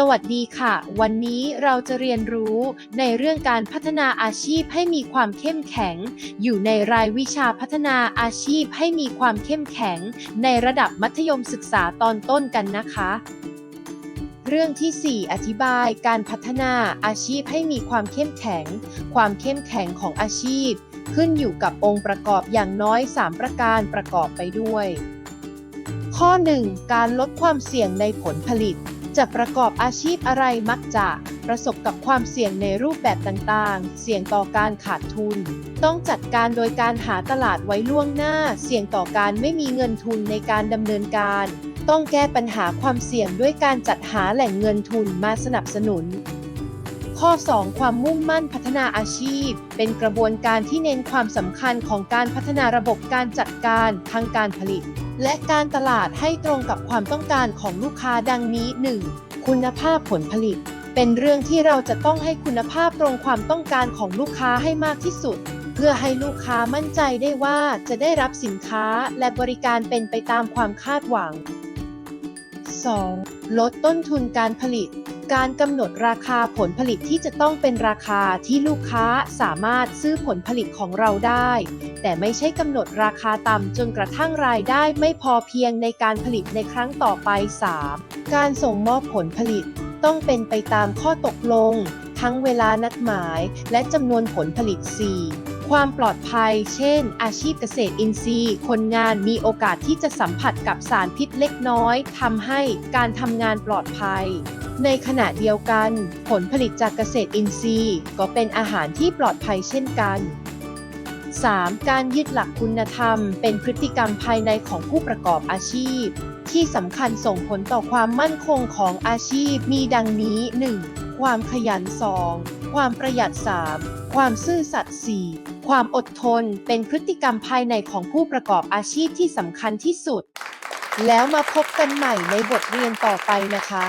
สวัสดีค่ะ วันนี้เราจะเรียนรู้ในเรื่องการพัฒนาอาชีพให้มีความเข้มแข็ง อยู่ในรายวิชาพัฒนาอาชีพให้มีความเข้มแข็ง ในระดับมัธยมศึกษาตอนต้นกันนะคะ เรื่องที่ 4 อธิบายการพัฒนาอาชีพให้มีความเข้มแข็ง ความเข้มแข็งของอาชีพ ขึ้นอยู่กับองค์ประกอบอย่างน้อย 3 ประการประกอบไปด้วย ข้อ 1 การลดความเสี่ยงในผลผลิต จะประกอบอาชีพอะไรมักจะประสบกับความเสี่ยงในรูปแบบต่างๆ เสี่ยงต่อการขาดทุน ต้องจัดการโดยการหาตลาดไว้ล่วงหน้า เสี่ยงต่อการไม่มีเงินทุนในการดำเนินการ ต้องแก้ปัญหาความเสี่ยงด้วยการจัดหาแหล่งเงินทุนมาสนับสนุน ข้อ 2 ความมุ่งมั่นพัฒนาอาชีพ เป็นกระบวนการที่เน้นความสำคัญของการพัฒนาระบบการจัดการทางการผลิต และการตลาดให้ตรงกับความต้องการของลูกค้าดังนี้ 1. คุณภาพผลผลิต เป็นเรื่องที่เราจะต้องให้คุณภาพตรงความต้องการของลูกค้าให้มากที่สุด เพื่อให้ลูกค้ามั่นใจได้ว่าจะได้รับสินค้าและบริการเป็นไปตามความคาดหวัง 2. ลดต้นทุนการผลิต การกำหนดราคาผลผลิตที่จะต้องเป็นราคาที่ลูกค้าสามารถซื้อผลผลิตของเราได้ แต่ไม่ใช่กำหนดราคาต่ำจนกระทั่งรายได้ไม่พอเพียงในการผลิตในครั้งต่อไป 3. การส่งมอบผลผลิต ต้องเป็นไปตามข้อตกลง ทั้งเวลานัดหมาย และจำนวนผลผลิต 4. ความปลอดภัย เช่น อาชีพเกษตรอินทรีย์ คนงานมีโอกาสที่จะสัมผัสกับสารพิษเล็กน้อยทำให้การทำงานปลอดภัย ในขณะเดียวกัน ผลผลิตจากเกษตรอินทรีย์ ก็เป็นอาหารที่ปลอดภัยเช่นกัน 3. การยึดหลักคุณธรรม เป็นพฤติกรรมภายในของผู้ประกอบอาชีพ ที่สำคัญส่งผลต่อความมั่นคงของอาชีพมีดังนี้ 1. ความขยัน 2. ความประหยัด 3. ความซื่อสัตย์ 4. ความอดทนเป็นพฤติกรรมภายในของผู้ประกอบอาชีพที่สำคัญที่สุด แล้วมาพบกันใหม่ในบทเรียนต่อไปนะคะ